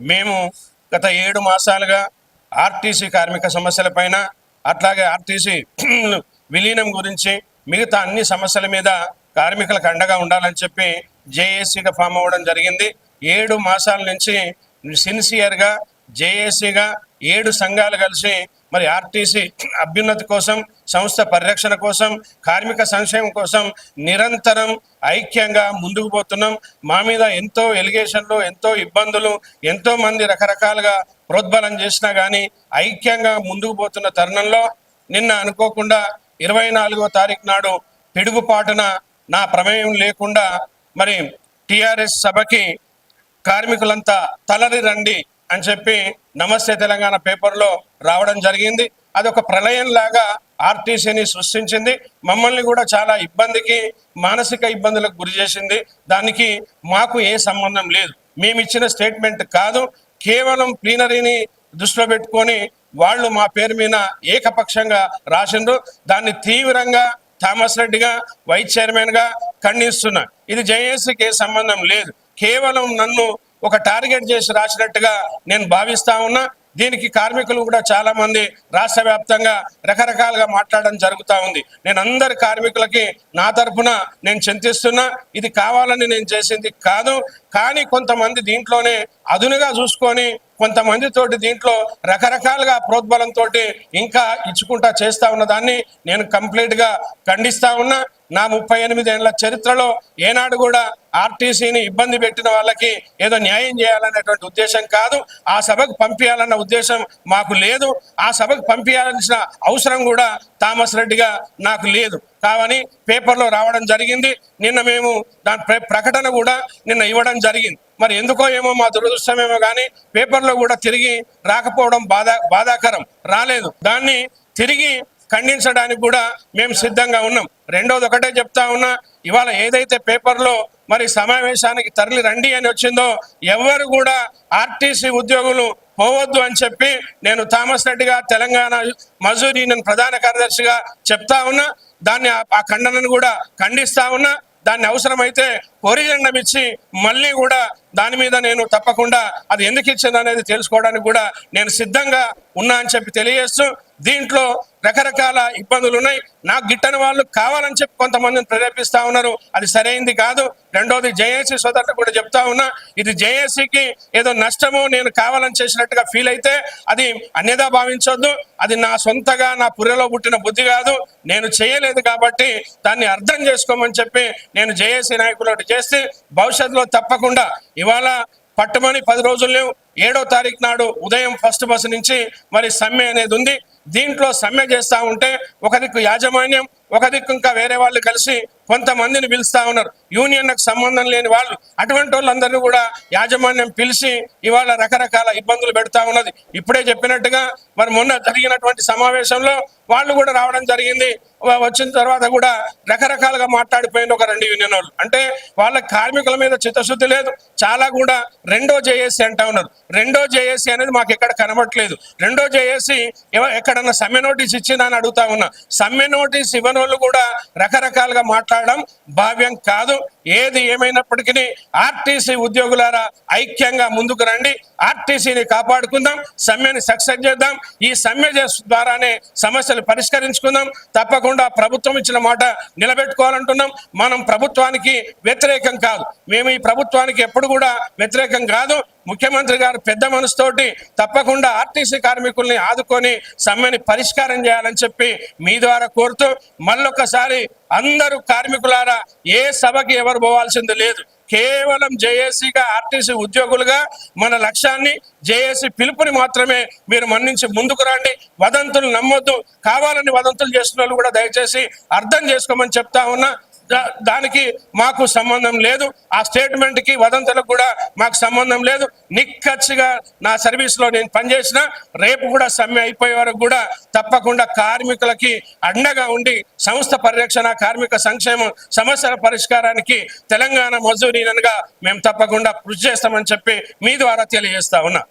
మేము గత ఏడు మాసాలుగా ఆర్టీసీ కార్మిక సమస్యలపైన అట్లాగే ఆర్టీసీ విలీనం గురించి మిగతా అన్ని సమస్యల మీద కార్మికులకు అండగా ఉండాలని చెప్పి జేఏసీగా ఫామ్ అవ్వడం జరిగింది. ఏడు మాసాల నుంచి సిన్సియర్గా జేఏసీగా ఏడు సంఘాలు కలిసి మరి ఆర్టీసీ అభ్యున్నతి కోసం సంస్థ పరిరక్షణ కోసం కార్మిక సంక్షేమం కోసం నిరంతరం ఐక్యంగా ముందుకు పోతున్నాం. మా మీద ఎంతో ఎలిగేషన్లు ఎంతో ఇబ్బందులు ఎంతో మంది రకరకాలుగా ప్రోద్బలం చేసినా కానీ ఐక్యంగా ముందుకు పోతున్న తరుణంలో నిన్న అనుకోకుండా ఇరవై నాలుగో తారీఖు నాడు పిడుగుపాటున నా ప్రమేయం లేకుండా మరి టిఆర్ఎస్ సభకి కార్మికులంతా తలరి రండి. అని చెప్పి నమస్తే తెలంగాణ పేపర్లో రావడం జరిగింది. అది ఒక ప్రళయం లాగా ఆర్టీసీని సృష్టించింది. మమ్మల్ని కూడా చాలా ఇబ్బందికి మానసిక ఇబ్బందులకు గురి చేసింది. దానికి మాకు ఏ సంబంధం లేదు. మేము ఇచ్చిన స్టేట్మెంట్ కాదు. కేవలం ప్లీనరీని దృష్టిలో పెట్టుకొని వాళ్ళు మా పేరు మీద ఏకపక్షంగా రాసిండ్రు. దాన్ని తీవ్రంగా థామస్ రెడ్డిగా వైస్ చైర్మన్గా ఖండిస్తున్నా. ఇది జేఏసీకి ఏ సంబంధం లేదు. కేవలం నన్ను ఒక టార్గెట్ చేసి రాసినట్టుగా నేను భావిస్తా ఉన్నా. దీనికి కార్మికులు కూడా చాలా మంది రాష్ట్ర వ్యాప్తంగా రకరకాలుగా మాట్లాడడం జరుగుతూ ఉంది. నేను అందరి కార్మికులకి నా తరఫున నేను చింతిస్తున్నా. ఇది కావాలని నేను చేసింది కాదు. కానీ కొంతమంది దీంట్లోనే అదునుగా చూసుకొని కొంతమందితోటి దీంట్లో రకరకాలుగా ప్రోద్బలంతో ఇంకా ఇచ్చుకుంటా చేస్తా ఉన్న దాన్ని నేను కంప్లీట్గా ఖండిస్తా ఉన్నా. నా ముప్పై ఎనిమిది ఏళ్ళ చరిత్రలో ఏనాడు కూడా ఆర్టీసీని ఇబ్బంది పెట్టిన వాళ్ళకి ఏదో న్యాయం చేయాలనేటువంటి ఉద్దేశం కాదు. ఆ సభకు పంపించాలన్న ఉద్దేశం మాకు లేదు. ఆ సభకు పంపించాల్సిన అవసరం కూడా థామస్ రెడ్డిగా నాకు లేదు. కావని పేపర్లో రావడం జరిగింది. నిన్న మేము దాని ప్ర- ప్రకటన కూడా నిన్న ఇవ్వడం జరిగింది. మరి ఎందుకో ఏమో మా దురదృష్టమేమో కానీ పేపర్లో కూడా తిరిగి రాకపోవడం బాధ బాధాకరం. రాలేదు. దాన్ని తిరిగి ఖండించడానికి కూడా మేము సిద్ధంగా ఉన్నాం. రెండోది ఒకటే చెప్తా ఉన్నా ఇవాళ ఏదైతే పేపర్లో మరి సమావేశానికి తరలి రండి అని వచ్చిందో ఎవరు కూడా ఆర్టీసీ ఉద్యోగులు పోవద్దు అని చెప్పి నేను థామస్ రెడ్డిగా తెలంగాణ మజూర్ యూనియన్ ప్రధాన కార్యదర్శిగా చెప్తా ఉన్నా దాన్ని ఆ- ఖండనను కూడా ఖండిస్తా ఉన్నా దాన్ని అవసరమైతే కొరిజెండం ఇచ్చి మళ్ళీ కూడా దాని మీద నేను తప్పకుండా అది ఎందుకు ఇచ్చింది అనేది తెలుసుకోవడానికి కూడా నేను సిద్ధంగా ఉన్నా అని చెప్పి తెలియజేస్తూ దీంట్లో రకరకాల ఇబ్బందులు ఉన్నాయి. నాకు గిట్టని వాళ్ళు కావాలని చెప్పి కొంతమందిని ప్రేరేపిస్తా ఉన్నారు. అది సరైంది కాదు. రెండోది జేఏసీ సోదరులు కూడా చెప్తా ఉన్నా ఇది జేఏసీకి ఏదో నష్టమో నేను కావాలని చేసినట్టుగా ఫీల్ అయితే అది అన్యదా భావించొద్దు. అది నా సొంతగా నా పుర్రెలో పుట్టిన బుద్ధి కాదు. నేను చేయలేదు కాబట్టి దాన్ని అర్థం చేసుకోమని చెప్పి నేను జేఏసీ నాయకులు చేస్తే భవిష్యత్తులో తప్పకుండా ఇవాళ పట్టుమని పది రోజులు ఏడో తారీఖు నాడు ఉదయం ఫస్ట్ బస్సు నుంచి మరి సమ్మె అనేది ఉంది. దీంట్లో సమ్మె చేస్తూ ఉంటే ఒక దిక్కు యాజమాన్యం ఒక దిక్కు ఇంకా వేరే వాళ్ళు కలిసి కొంతమందిని పిలుస్తా ఉన్నారు. యూనియన్లకు సంబంధం లేని వాళ్ళు అటువంటి వాళ్ళందరినీ కూడా యాజమాన్యం పిలిచి ఇవాళ రకరకాల ఇబ్బందులు పెడతా ఉన్నది. ఇప్పుడే చెప్పినట్టుగా మరి మొన్న జరిగినటువంటి సమావేశంలో వాళ్ళు కూడా రావడం జరిగింది. వచ్చిన తర్వాత కూడా రకరకాలుగా మాట్లాడిపోయింది ఒక రెండు యూనియన్ వాళ్ళు. అంటే వాళ్ళ కార్మికుల మీద చిత్తశుద్ధి లేదు. చాలా కూడా రెండో జేఏసీ అంటా ఉన్నారు. రెండో జేఏసీ అనేది మాకు ఎక్కడ కనబడట్లేదు. రెండో జేఏసీ ఎక్కడన్నా సమ్మె నోటీస్ ఇచ్చిందా అని అడుగుతా ఉన్నా. సమ్మె నోటీస్ ఇవ్వని వాళ్ళు కూడా రకరకాలుగా మాట్లాడడం భావ్యం కాదు. up. ఏది ఏమైనప్పటికీ ఆర్టీసీ ఉద్యోగులారా ఐక్యంగా ముందుకు రండి. ఆర్టీసీని కాపాడుకుందాం. సమ్మెని సక్సెస్ చేద్దాం. ఈ సమ్మె ద్వారానే సమస్యలు పరిష్కరించుకుందాం. తప్పకుండా ప్రభుత్వం ఇచ్చిన మాట నిలబెట్టుకోవాలంటున్నాం. మనం ప్రభుత్వానికి వ్యతిరేకం కాదు. మేము ఈ ప్రభుత్వానికి ఎప్పుడు కూడా వ్యతిరేకం కాదు. ముఖ్యమంత్రి గారు పెద్ద మనసుతోటి తప్పకుండా ఆర్టీసీ కార్మికుల్ని ఆదుకొని సమ్మెని పరిష్కారం చేయాలని చెప్పి మీ ద్వారా కోరుతూ మళ్ళొకసారి అందరూ కార్మికులారా ఏ సభకి ఎవరు పోవాల్సింది లేదు. కేవలం జేఏసీగా ఆర్టీసీ ఉద్యోగులుగా మన లక్ష్యాన్ని జేఏసీ పిలుపుని మాత్రమే మీరు మన్నించి ముందుకు రండి. వదంతులు నమ్మొద్దు. కావాలని వదంతులు చేస్తున్న వాళ్ళు కూడా దయచేసి అర్థం చేసుకోమని చెప్తా ఉన్నా. దానికి మాకు సంబంధం లేదు. ఆ స్టేట్మెంట్కి వదంతులకు కూడా మాకు సంబంధం లేదు. నిక్కచ్చిగా నా సర్వీస్లో నేను పనిచేసిన రేపు కూడా సమ్మె అయిపోయే వరకు కూడా తప్పకుండా కార్మికులకి అండగా ఉండి సంస్థ పరిరక్షణ కార్మిక సంక్షేమం సమస్యల పరిష్కారానికి తెలంగాణ మజూరీనగా మేము తప్పకుండా కృషి చేస్తామని చెప్పి మీ ద్వారా తెలియజేస్తా ఉన్నా.